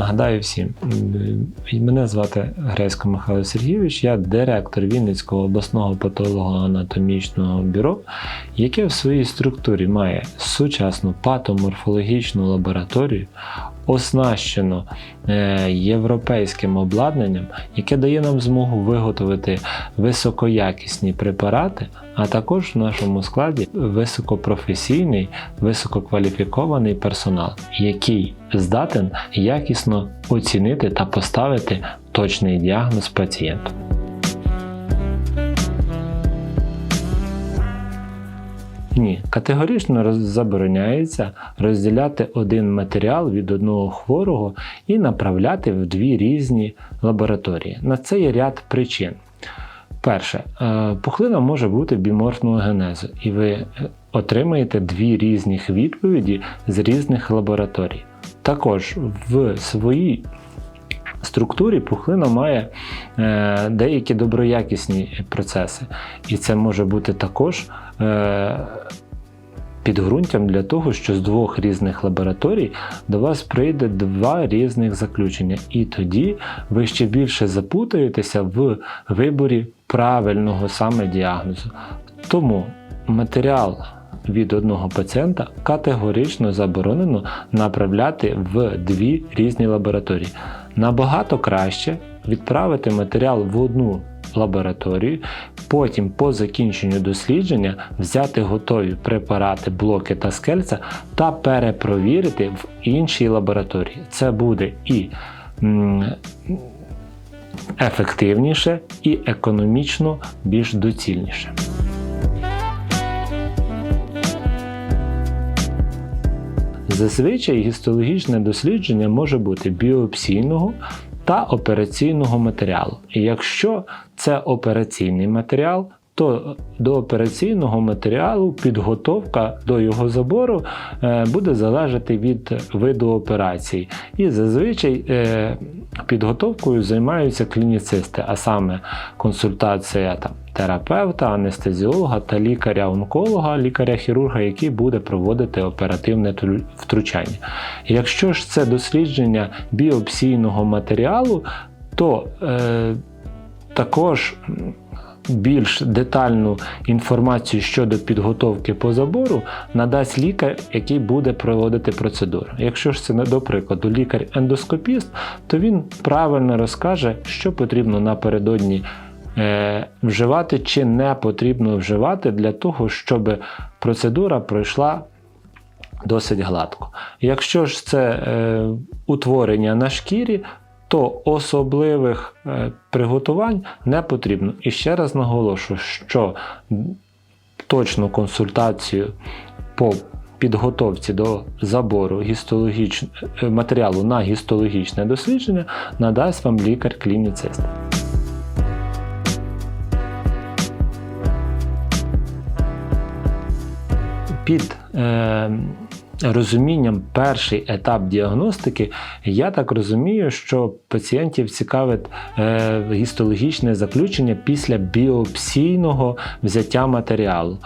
Нагадаю всім, мене звати Грейсько Михайло Сергійович, я директор Вінницького обласного патологоанатомічного бюро, яке в своїй структурі має сучасну патоморфологічну лабораторію, оснащено е, європейським обладнанням, яке дає нам змогу виготовити високоякісні препарати, а також в нашому складі високопрофесійний, висококваліфікований персонал, який здатен якісно оцінити та поставити точний діагноз пацієнту. Ні, категорично забороняється розділяти один матеріал від одного хворого і направляти в дві різні лабораторії. На це є ряд причин. Перше, е, пухлина може бути біморфного генезу, і ви е, отримаєте дві різних відповіді з різних лабораторій. Також в своїй структурі пухлина має е, деякі доброякісні процеси, і це може бути також підґрунтям для того, що з двох різних лабораторій до вас прийде два різних заключення, і тоді ви ще більше запутаєтеся в виборі правильного саме діагнозу. Тому матеріал від одного пацієнта категорично заборонено направляти в дві різні лабораторії. Набагато краще відправити матеріал в одну лабораторію, потім по закінченню дослідження взяти готові препарати, блоки та скельця та перепровірити в іншій лабораторії. Це буде і ефективніше, і економічно більш доцільніше. Зазвичай гістологічне дослідження може бути біопсійного та операційного матеріалу. І якщо це операційний матеріал, то до операційного матеріалу підготовка до його забору е, буде залежати від виду операції. І зазвичай е, підготовкою займаються клініцисти, а саме консультація там, терапевта, анестезіолога та лікаря-онколога, лікаря-хірурга, який буде проводити оперативне втручання. Якщо ж це дослідження біопсійного матеріалу, то е, також більш детальну інформацію щодо підготовки по забору надасть лікар, який буде проводити процедуру. Якщо ж це, до прикладу, лікар-ендоскопіст, то він правильно розкаже, що потрібно напередодні е, вживати чи не потрібно вживати для того, щоб процедура пройшла досить гладко. Якщо ж це е, утворення на шкірі, то особливих е, приготувань не потрібно. І ще раз наголошую, що точну консультацію по підготовці до забору гістологіч... е, матеріалу на гістологічне дослідження надасть вам лікар-клініцист. Під е, розумінням перший етап діагностики, я так розумію, що пацієнтів цікавить е, гістологічне заключення після біопсійного взяття матеріалу.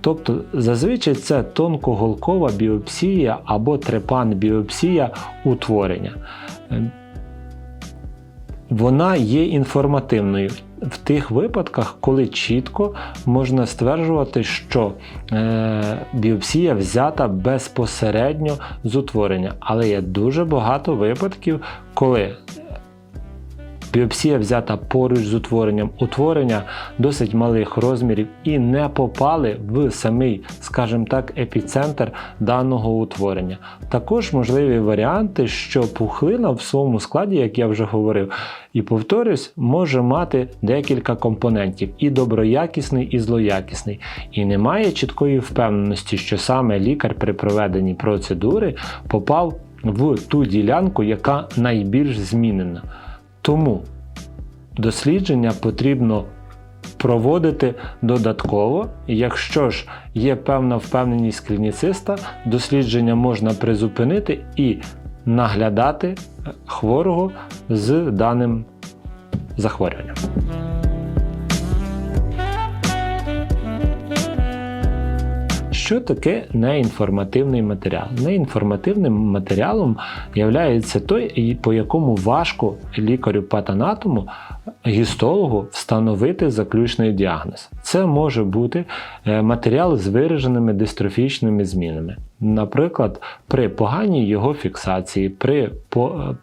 Тобто зазвичай це тонкоголкова біопсія або трепан-біопсія утворення. Е, Вона є інформативною в тих випадках, коли чітко можна стверджувати, що е, біопсія взята безпосередньо з утворення. Але є дуже багато випадків, коли біопсія взята поруч з утворенням, утворення досить малих розмірів і не попали в самий, скажімо так, епіцентр даного утворення. Також можливі варіанти, що пухлина в своєму складі, як я вже говорив, і повторюсь, може мати декілька компонентів: і доброякісний, і злоякісний. І немає чіткої впевненості, що саме лікар при проведенні процедури попав в ту ділянку, яка найбільш змінена. Тому дослідження потрібно проводити додатково. Якщо ж є певна впевненість клініциста, дослідження можна призупинити і наглядати хворого з даним захворюванням. Що таке неінформативний матеріал? Неінформативним матеріалом є той, по якому важко лікарю патанатому, гістологу встановити заключний діагноз. Це може бути е, матеріал з вираженими дистрофічними змінами. Наприклад, при поганій його фіксації, при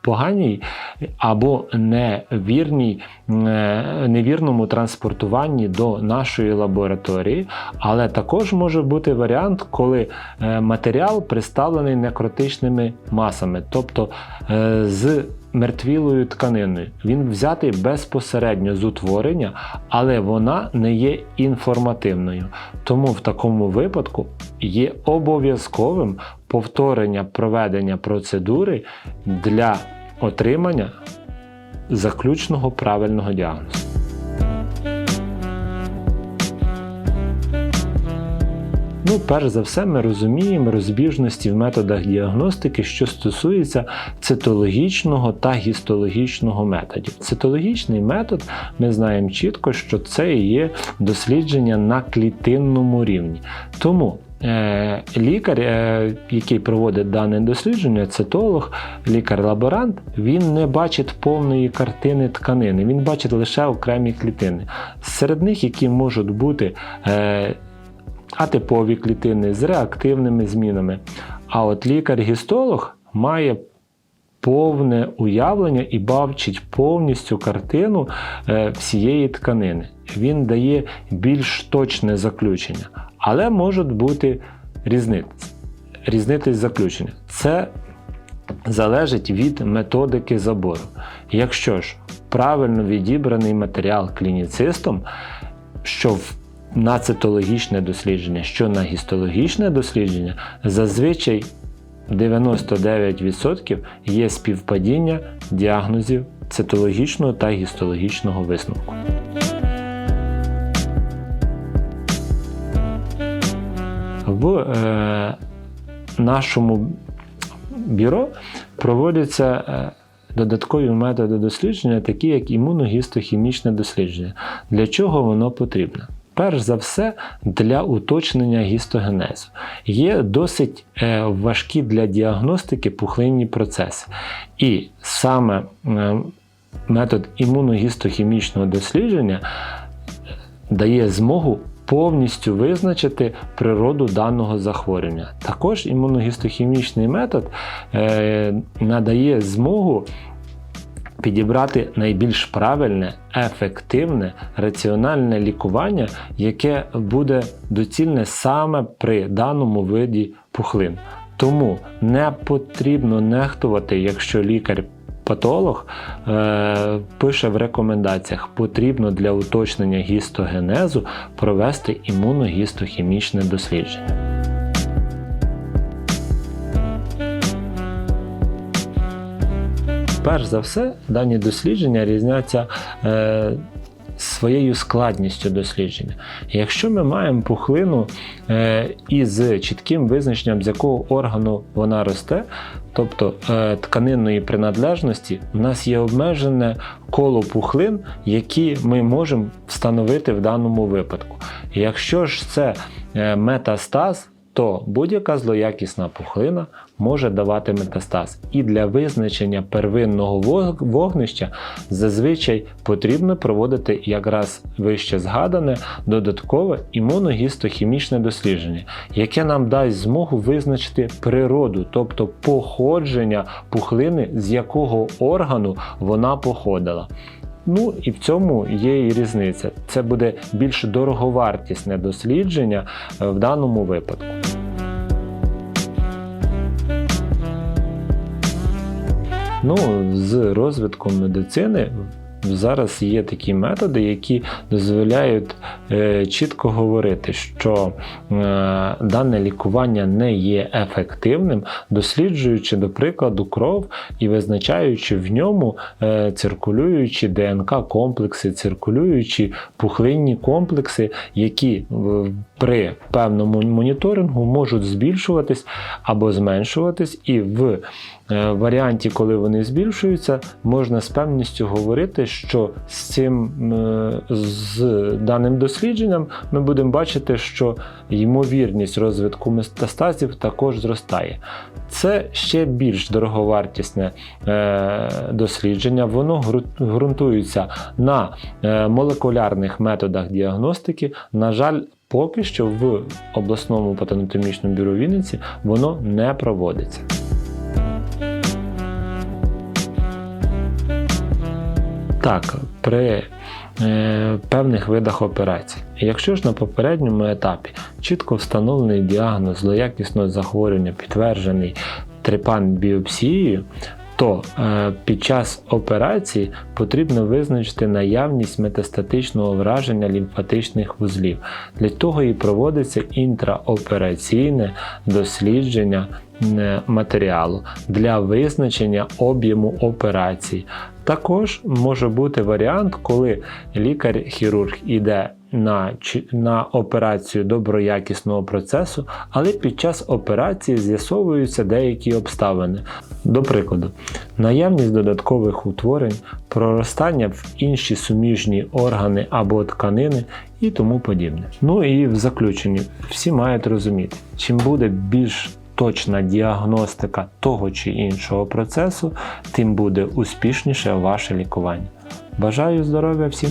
поганій або невірній, е, невірному транспортуванні до нашої лабораторії, але також може бути варіант, коли е, матеріал представлений некротичними масами, тобто з мертвілою тканиною. Він взятий безпосередньо з утворення, але вона не є інформативною. Тому в такому випадку є обов'язковим повторення проведення процедури для отримання заключного правильного діагнозу. Ну, перш за все, ми розуміємо розбіжності в методах діагностики, що стосується цитологічного та гістологічного методів. Цитологічний метод ми знаємо чітко, що це є дослідження на клітинному рівні. Тому Лікар, е, який проводить дане дослідження, цитолог, лікар-лаборант, він не бачить повної картини тканини, він бачить лише окремі клітини. Серед них, які можуть бути е, атипові клітини з реактивними змінами. А от лікар-гістолог має повне уявлення і бачить повністю картину е, всієї тканини. Він дає більш точне заключення, але можуть бути різниці. Різниці заключення. Це залежить від методики забору. Якщо ж правильно відібраний матеріал клініцистом, що в на цитологічне дослідження, що на гістологічне дослідження, зазвичай 99% є співпадіння діагнозів цитологічного та гістологічного висновку. В е, нашому бюро проводяться е, додаткові методи дослідження, такі як імуногістохімічне дослідження. Для чого воно потрібно? перш за все для уточнення гістогенезу. Є досить е, важкі для діагностики пухлинні процеси. І саме е, метод імуногістохімічного дослідження дає змогу повністю визначити природу даного захворювання. Також імуногістохімічний метод е, надає змогу підібрати найбільш правильне, ефективне, раціональне лікування, яке буде доцільне саме при даному виді пухлин. Тому не потрібно нехтувати, якщо лікар. Патолог е, пише в рекомендаціях, потрібно для уточнення гістогенезу провести імуногістохімічне дослідження. Перш за все, дані дослідження різняться е, своєю складністю дослідження. Якщо ми маємо пухлину е, із чітким визначенням, з якого органу вона росте, тобто е, тканинної принадлежності у нас є обмежене коло пухлин, які ми можемо встановити в даному випадку. Якщо ж це е, метастаз, то будь-яка злоякісна пухлина може давати метастаз. І для визначення первинного вогнища зазвичай потрібно проводити якраз вище згадане додаткове імуногістохімічне дослідження, яке нам дасть змогу визначити природу, тобто походження пухлини, з якого органу вона походила. Ну і в цьому є і різниця. Це буде більш дороговартісне дослідження е, в даному випадку. Ну, З розвитком медицини зараз є такі методи, які дозволяють е, чітко говорити, що е, дане лікування не є ефективним, досліджуючи, до прикладу, кров і визначаючи в ньому е, циркулюючі ДНК-комплекси, циркулюючі пухлинні комплекси, які при певному моніторингу можуть збільшуватись або зменшуватись, і в варіанті, коли вони збільшуються, можна з певністю говорити, що з цим е, з даним дослідженням ми будемо бачити, що ймовірність розвитку метастазів також зростає. Це ще більш дороговартісне е, дослідження. Воно ґрунтується на е, молекулярних методах діагностики. На жаль, поки що в обласному патанатомічному бюро Вінниці воно не проводиться. Так, при е, певних видах операцій. Якщо ж на попередньому етапі чітко встановлений діагноз злоякісного захворювання, підтверджений трипан біопсією, то е, під час операції потрібно визначити наявність метастатичного враження лімфатичних вузлів. Для того і проводиться інтраопераційне дослідження е, матеріалу для визначення об'єму операції. Також може бути варіант, коли лікар-хірург іде на, на операцію доброякісного процесу, але під час операції з'ясовуються деякі обставини. До прикладу, наявність додаткових утворень, проростання в інші суміжні органи або тканини і тому подібне. Ну і в заключенні всі мають розуміти, чим буде більш точна діагностика того чи іншого процесу, тим буде успішніше ваше лікування. Бажаю здоров'я всім!